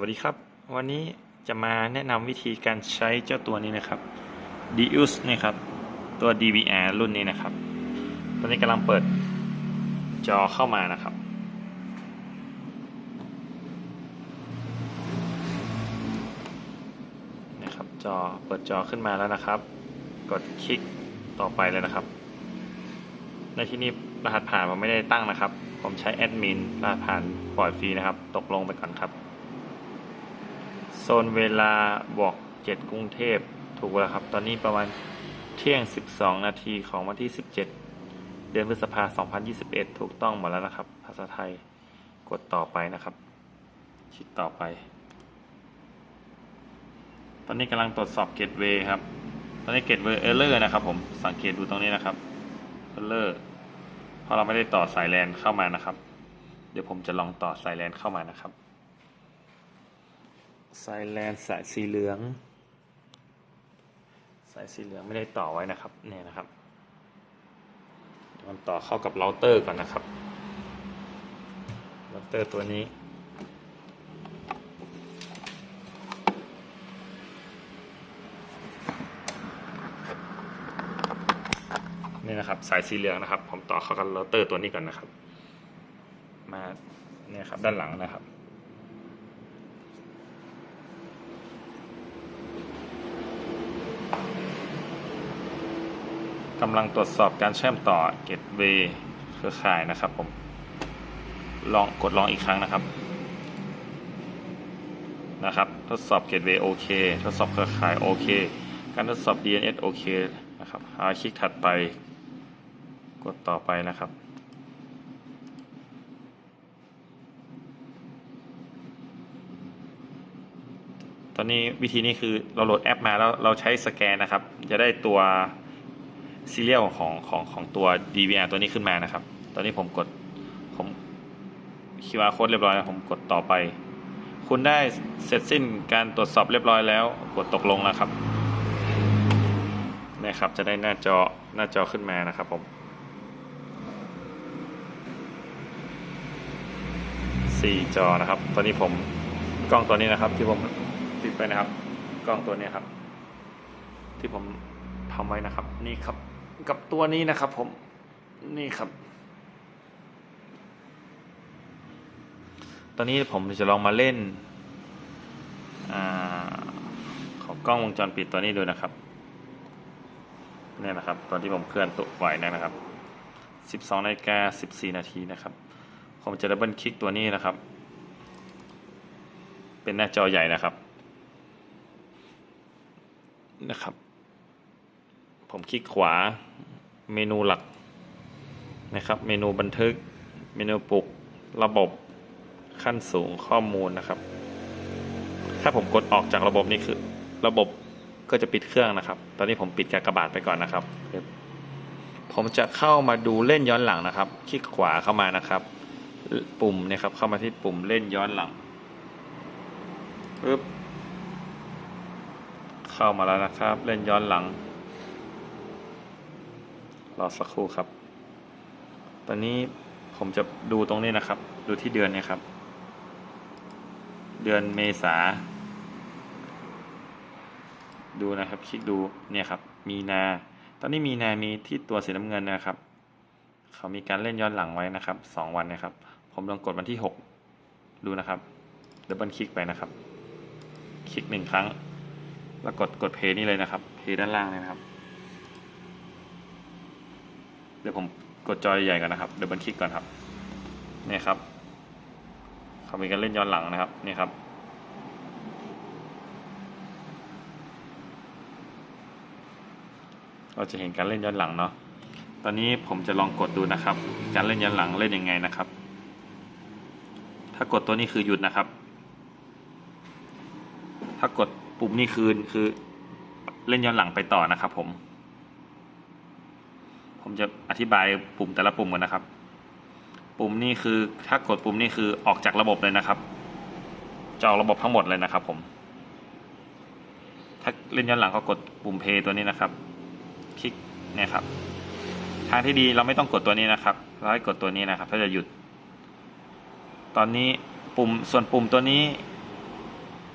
วัสดีครับ วันนี้จะมาแนะนำวิธีการใช้เจ้าตัวนี้นะครับ Deus นี่ครับ ตัว DVR รุ่นนี้นะครับ ตอนนี้กำลังเปิดจอเข้ามานะครับ นะครับจอเปิดจอขึ้นมาแล้วนะครับ กดคลิกต่อไปเลยนะครับ ในที่นี้รหัสผ่านผมไม่ได้ตั้งนะครับ ผมใช้แอดมินรหัสผ่านปล่อยฟรีนะครับ ตกลงไปก่อนครับ โซนเวลาบอก7กรุงเทพถูกแล้วครับ ตอนนี้ประมาณเที่ยง 12 นาทีของวันที่ 17 เดือนพฤษภาคม2021 ถูกต้องหมดแล้วนะครับ ภาษาไทยกดต่อไปนะครับคลิกต่อไป ตอนนี้กำลังตรวจสอบเกตเวย์ครับ ตอนนี้เกตเวย์เออร์เลอร์นะครับ ผมสังเกตดูตรงนี้นะครับเออร์เลอร์เพราะเราไม่ได้ต่อสายแลนเข้ามานะครับ เดี๋ยวผมจะลองต่อสายแลนเข้ามานะครับ สายแลนสายสีเหลือง สายสีเหลืองไม่ได้ต่อไว้นะครับเนี่ยนะครับมันต่อเข้ากับเราเตอร์ก่อนนะครับเราเตอร์ตัวนี้นี่นะครับสายสีเหลืองนะครับ ผมต่อเข้ากับเราเตอร์ตัวนี้ก่อนนะครับ มาเนี่ยครับด้านหลังนะครับ กำลังตรวจสอบการเชื่อมต่อเกตเวย์เครือข่ายนะครับผม ลองกดลองอีกครั้งนะครับ นะครับ ทดสอบเกตเวย์โอเค ทดสอบเครือข่ายโอเค การทดสอบ DNS โอเคนะครับหาคลิกถัดไป กดต่อไปนะครับตอนนี้วิธีนี้คือเราโหลดแอปมาแล้วเราใช้สแกนนะครับ จะได้ตัว ซีเรียลของของของตัว DVR ตัวนี้ขึ้นมานะครับ ตอนนี้ผมกดผม QR code เรียบร้อยแล้วผมกดต่อไป คุณได้เสร็จสิ้นการตรวจสอบเรียบร้อยแล้ว กดตกลงนะครับนะครับ จะได้หน้าจอหน้าจอขึ้นมานะครับผมสี่จอนะครับ ตอนนี้ผมกล้องตัวนี้นะครับ ที่ผมติดไปนะครับ กล้องตัวนี้ครับ ที่ผมทำไว้นะครับ นี่ครับ กับตัวนี้นะครับผมนี่ครับ ตอนนี้ผมจะลองมาเล่นอของกล้องวงจรปิดตัวนี้ดูนะครับเนี่ยนะครับ ตอนที่ผมเคลื่อนตัวไหวนะครับ 12นาฬิกา14 นาทีนะครับ ผมจะดับเบิลคลิกตัวนี้นะครับ เป็นหน้าจอใหญ่นะครับนะครับ ผมคลิกขวาเมนูหลักนะครับ เมนูบันทึก เมนูปลุกระบบขั้นสูงข้อมูลนะครับ ถ้าผมกดออกจากระบบนี่คือ ระบบก็จะปิดเครื่องนะครับ ตอนนี้ผมปิดกากบาทไปก่อนนะครับ ผมจะเข้ามาดูเล่นย้อนหลังนะครับ คลิกขวาเข้ามานะครับ ปุ่มนี่ยครับ เข้ามาที่ปุ่มเล่นย้อนหลังปึ๊บเข้ามาแล้วนะครับ เล่นย้อนหลัง รอสักครู่ครับ ตอนนี้ผมจะดูตรงนี้นะครับ ดูที่เดือนเนี่ยครับ เดือนเมษา ดูนะครับ คลิกดูเนี่ยครับ มีนา ตอนนี้มีนามีที่ตัวสีน้ำเงินนะครับ เขามีการเล่นย้อนหลังไว้นะครับสองวันนะครับ ผมลองกดวันที่หกดูนะครับดับเบิลคลิกไปนะครับ คลิกหนึ่งครั้ง แล้วกดกดเพย์นี่เลยนะครับ เพย์ด้านล่างเลยนะครับ เดี๋ยวผมกดจอใหญ่ก่อนนะครับเดี๋ยวบันคลิกก่อนครับนี่ครับเขามีการเล่นย้อนหลังนะครับนี่ครับเราจะเห็นการเล่นย้อนหลังเนาะ ตอนนี้ผมจะลองกดดูนะครับ การเล่นย้อนหลังเล่นยังไงนะครับ ถ้ากดตัวนี้คือหยุดนะครับ ถ้ากดปุ่มนี้คืนคือเล่นย้อนหลังไปต่อนะครับผม ผมจะอธิบายปุ่มแต่ละปุ่มกันนะครับ ปุ่มนี้คือถ้ากดปุ่มนี้คือออกจากระบบเลยนะครับจะออกระบบทั้งหมดเลยนะครับ ผม ถ้าเล่นย้อนหลังก็กดปุ่มเพย์ตัวนี้นะครับ คลิกเนี่ยครับ ทางที่ดีเราไม่ต้องกดตัวนี้นะครับเราให้กดตัวนี้นะครับถ้าจะหยุด ตอนนี้ปุ่มส่วนปุ่มตัวนี้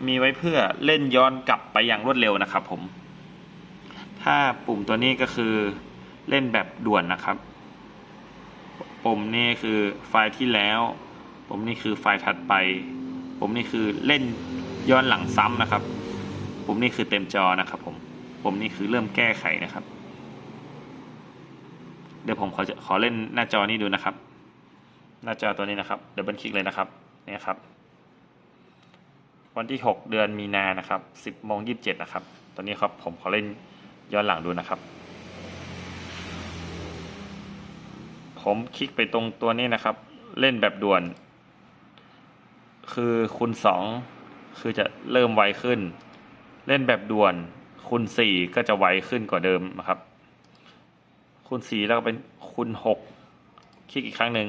มีไว้เพื่อเล่นย้อนกลับไปอย่างรวดเร็วนะครับ ผม ถ้าปุ่มตัวนี้ก็คือ เล่นแบบด่วนนะครับปุ่มนี่คือไฟล์ที่แล้วปุ่มนี่คือไฟล์ถัดไปปุ่มนี่คือเล่นย้อนหลังซ้ำนะครับปุ่มนี่คือเต็มจอนะครับผมปุ่มนี่คือเริ่มแก้ไขนะครับ เดี๋ยวผมขอจะขอเล่นหน้าจอนี้ดูนะครับ หน้าจอตัวนี้นะครับเดี๋ยวบันคลิกเลยนะครับนี่ครับ วันที่ 6 เดือนมีนานะครับ10โมง27นะครับ ตอนนี้ครับผมขอเล่นย้อนหลังดูนะครับ ผมคลิกไปตรงตัวนี้นะครับ เล่นแบบด่วน คือคูณ2คือจะเริ่มไวขึ้น เล่นแบบด่วนคูณ4ก็จะไวขึ้นกว่าเดิมนะครับคูณ4แล้วก็เป็นคูณ6คลิกอีกครั้งหนึ่ง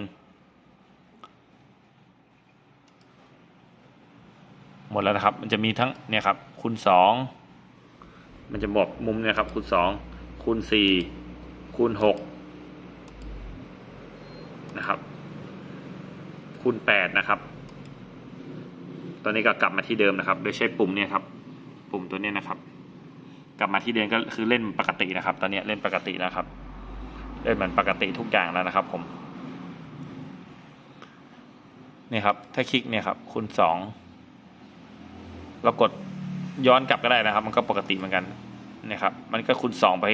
หมดแล้วนะครับ มันจะมีทั้งเนี่ยครับคูณสองมันจะบอกมุมเนี่ยครับคูณสองคูณสี่คูณหก นะครับ คูณแปดนะครับ ตอนนี้ก็กลับมาที่เดิมนะครับ โดยใช้ปุ่มเนี่ยครับ ปุ่มตัวเนี้ยนะครับ กลับมาที่เดิมก็คือเล่นปกตินะครับ ตอนนี้เล่นปกตินะครับ เล่นเหมือนปกติทุกอย่างแล้วนะครับ ผมนี่ครับ ถ้าคลิกเนี่ยครับ คูณสองเรากดย้อนกลับก็ได้นะครับ มันก็ปกติเหมือนกันนี่ครับ มันก็คูณสองไป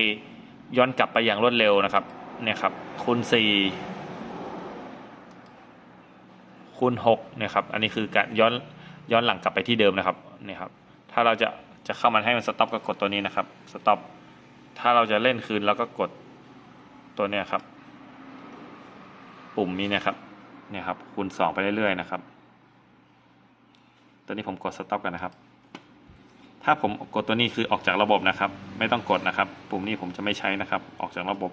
ย้อนกลับไปอย่างรวดเร็วนะครับ เนี่ยครับ คูณสี่ คูณหกนี่ยครับ อันนี้คือการย้อนย้อนหลังกลับไปที่เดิมนะครับเนี่ยครับ ถ้าเราจะจะเข้ามันให้มันสต็อปก็กดตัวนี้นะครับสต็อปถ้าเราจะเล่นคืนเราก็กดตัวเนี้ยครับ ปุ่มนี้เนี่ยครับเนี่ยครับคูณสองไปเรื่อยๆนะครับ ตัวนี้ผมกด stop กันนะครับ ถ้าผมกดตัวนี้คือออกจากระบบนะครับ ไม่ต้องกดนะครับ ปุ่มนี้ผมจะไม่ใช้นะครับ ออกจากระบบ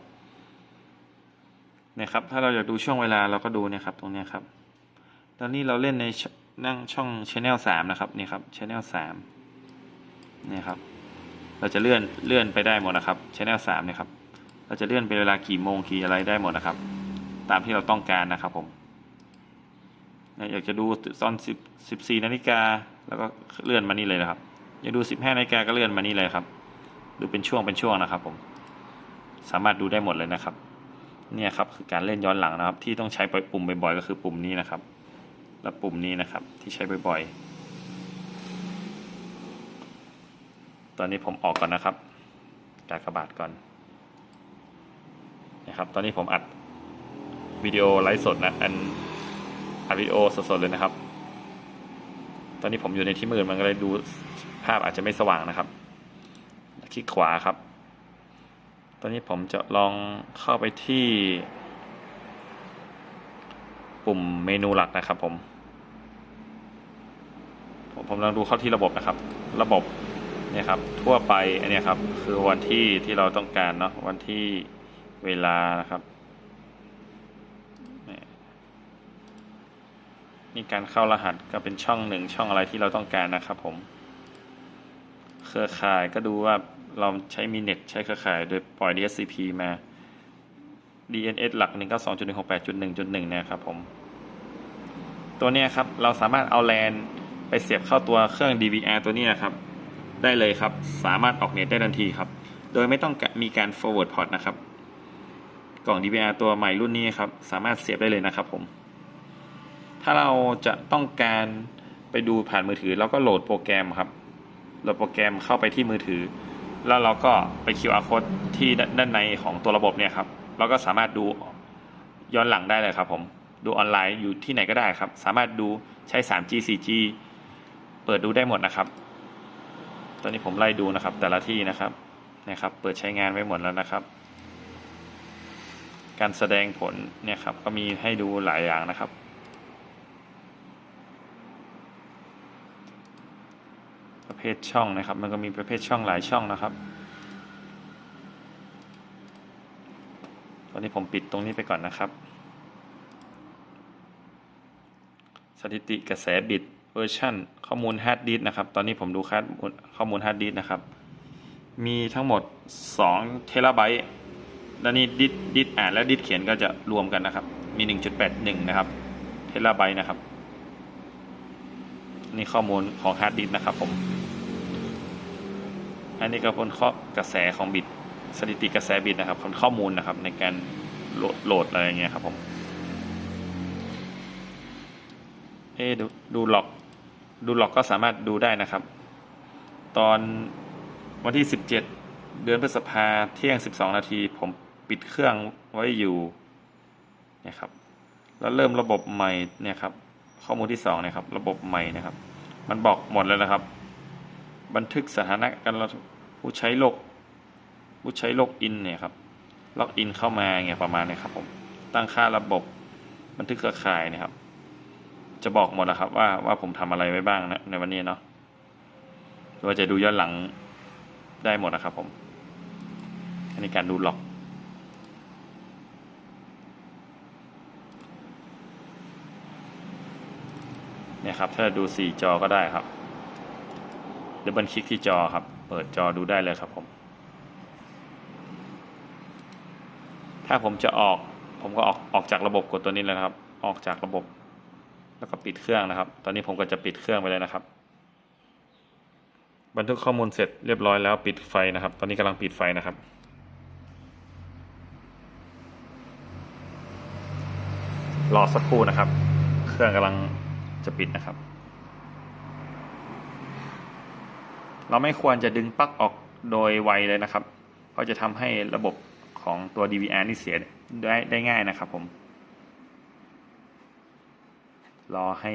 เนี่ยครับ ถ้าเราอยากดูช่วงเวลาเราก็ดูเนี่ยครับ ตรงนี้ครับ อนนี้เราเล่นในนั่งช่อง channel สามนะครับนี่ครับ channel สามนี่ครับ เราจะเลื่อนเลื่อนไปได้หมดนะครับ channel สามเนี่ยครับ เราจะเลื่อนเป็นเวลากี่โมงกี่อะไรได้หมดนะครับ ตามที่เราต้องการนะครับผมอยากจะดูตอนสิบสิบสี่นาฬิกาแล้วก็เลื่อนมานี่เลยนะครับ อยากดูสิบห้านาฬิกาก็เลื่อนมานี่เลยครับ ดูเป็นช่วงเป็นช่วงนะครับ ผม สามารถดูได้หมดเลยนะครับ เนี่ยครับคือการเล่นย้อนหลังนะครับ ที่ต้องใช้ปุ่มบ่อยๆก็คือปุ่มนี้นะครับ และปุ่มนี้นะครับที่ใช้บ่อยๆ ตอนนี้ผมออกก่อนนะครับ กากบาทก่อนนะครับ ตอนนี้ผมอัดวิดีโอไลฟ์สดนะอันอัดวิดีโอสดๆเลยนะครับ ตอนนี้ผมอยู่ในที่มืดมันก็เลยดูภาพอาจจะไม่สว่างนะครับ คลิกขวาครับ ตอนนี้ผมจะลองเข้าไปที่ปุ่มเมนูหลักนะครับผม ผมลองดูเข้าที่ระบบนะครับ ระบบเนี่ยครับทั่วไปอันนี้ครับคือวันที่ที่เราต้องการเนาะวันที่เวลานะครับนี่การเข้ารหัสก็เป็นช่องหนึ่งช่องอะไรที่เราต้องการนะครับ ผม เครือข่ายก็ดูว่าเราใช้มีเน็ตใช้เครือข่าย โดยปล่อย DSCP มา DNS หลัก 192.168.1.1เนี่ยครับผม ตัวนี้ครับเราสามารถเอาแลน ไปเสียบเข้าตัวเครื่อง DVR ตัวนี้นะครับ ได้เลยครับ สามารถออกเน็ตได้ทันทีครับ โดยไม่ต้องมีการ forward port นะครับ กล่อง DVR ตัวใหม่รุ่นนี้ครับ สามารถเสียบได้เลยนะครับผม ถ้าเราจะต้องการไปดูผ่านมือถือเราก็โหลดโปรแกรมครับ โหลดโปรแกรมเข้าไปที่มือถือ แล้วเราก็ไป QR code ที่ด้านในของตัวระบบเนี่ยครับ เราก็สามารถดูย้อนหลังได้เลยครับผม ดูออนไลน์อยู่ที่ไหนก็ได้ครับ สามารถดูใช้ 3G 4G เปิดดูได้หมดนะครับ ตอนนี้ผมไล่ดูนะครับ แต่ละที่นะครับนะครับ เปิดใช้งานไว้หมดแล้วนะครับ การแสดงผลเนี่ยครับก็มีให้ดูหลายอย่างนะครับ ประเภทช่องนะครับ มันก็มีประเภทช่องหลายช่องนะครับ ตอนนี้ผมปิดตรงนี้ไปก่อนนะครับ สถิติกระแสบิต เวอร์ชันข้อมูลฮาร์ดดิสก์นะครับ ตอนนี้ผมดูค่าข้อมูลฮาร์ดดิสก์นะครับ มีทั้งหมด2เทราไบต์แล้วนี่ดิสดิสอ่านและดิสเขียนก็จะรวมกันนะครับ มี 1.81 นะครับ เทราไบต์นะครับ นี่ข้อมูลของฮาร์ดดิสก์นะครับผม อันนี้ก็เป็นข้อกระแสของบิตสถิติกระแสบิตนะครับเป็นข้อมูลนะครับในการโหลดอะไรเงี้ยครับผม เอะดูดูล็อก ดูล็อกก็สามารถดูได้นะครับ ตอนวันที่ 17 เดือนพฤษภาเที่ยง 12 นาที ผมปิดเครื่องไว้อยู่เนี่ยครับ แล้วเริ่มระบบใหม่เนี่ยครับ ข้อมูลที่2เนี่ยครับ ระบบใหม่นะครับ มันบอกหมดเลยนะครับ บันทึกสถานะการผู้ใช้โลกผู้ใช้โลกอินเนี่ยครับ ล็อกอินเข้ามาเงี้ยประมาณนี้ครับผม ตั้งค่าระบบ บันทึกเครือข่ายนะครับ จะบอกหมดนะครับ ว่าว่าผมทำอะไรไว้บ้างนะในวันนี้เนาะหรือว่าจะดูย้อนหลังได้หมดนะครับ ผมอันนี้การดูล็อก เนี่ยครับ ถ้าดูสี่จอก็ได้ครับดับเบิลคลิกที่จอครับ เปิดจอดูได้เลยครับผม ถ้าผมจะออก ผมก็ออกออกจากระบบกดตัวนี้เลยครับ ออกจากระบบ แล้วก็ปิดเครื่องนะครับ ตอนนี้ผมก็จะปิดเครื่องไปเลยนะครับ บันทึกข้อมูลเสร็จเรียบร้อยแล้วปิดไฟนะครับ ตอนนี้กำลังปิดไฟนะครับรอสักครู่นะครับ เครื่องกำลังจะปิดนะครับ เราไม่ควรจะดึงปลั๊กออกโดยไวเลยนะครับ เพราะจะทำให้ระบบของตัว DVR นี่เสียได้ได้ง่ายนะครับผม รอให้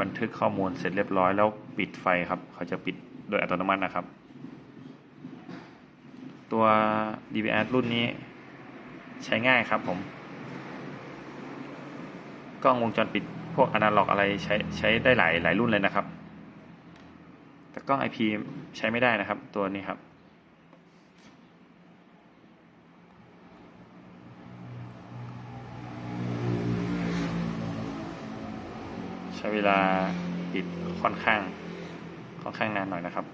บันทึกข้อมูลเสร็จเรียบร้อยแล้วปิดไฟครับ เขาจะปิดโดยอัตโนมัตินะครับ ตัว DVR รุ่นนี้ใช้ง่ายครับผม กล้องวงจรปิดพวกอนาล็อกอะไรใช้ใช้ได้หลายหลายรุ่นเลยนะครับ แต่กล้อง IP ใช้ไม่ได้นะครับตัวนี้ครับ ใช้เวลาปิดค่อนข้าง ค่อนข้างนานหน่อยนะครับ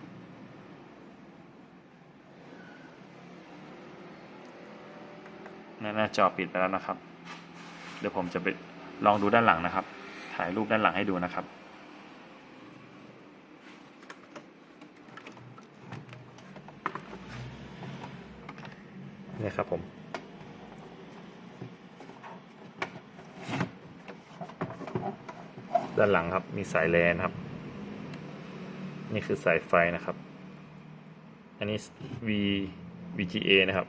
หน้าหน้าจอปิดไปแล้วนะครับ เดี๋ยวผมจะไปลองดูด้านหลังนะครับ ถ่ายรูปด้านหลังให้ดูนะครับนี่ครับผม ด้านหลังครับ มีสายแลนครับ นี่คือสายไฟนะครับ อันนี้ V VGA นะครับ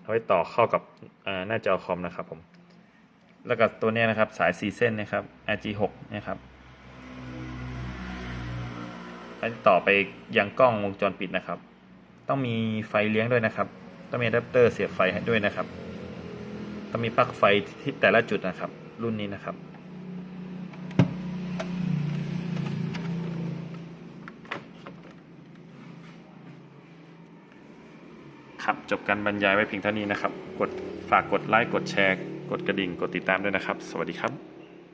เอาไว้ต่อเข้ากับหน้าจอคอมนะครับผมแล้วก็ตัวนี้นะครับสายสีเส้นนะครับ RG6 นะครับอันต่อไปยังกล้องวงจรปิดนะครับ ต้องมีไฟเลี้ยงด้วยนะครับ ต้องมีอะแดปเตอร์เสียบไฟให้ด้วยนะครับ ต้องมีปลั๊กไฟที่แต่ละจุดนะครับ รุ่นนี้นะครับ จบการบรรยายไว้เพียงเท่านี้นะครับ กดฝากกดไลค์ กดแชร์ กดกระดิ่ง กดติดตามด้วยนะครับ สวัสดีครับ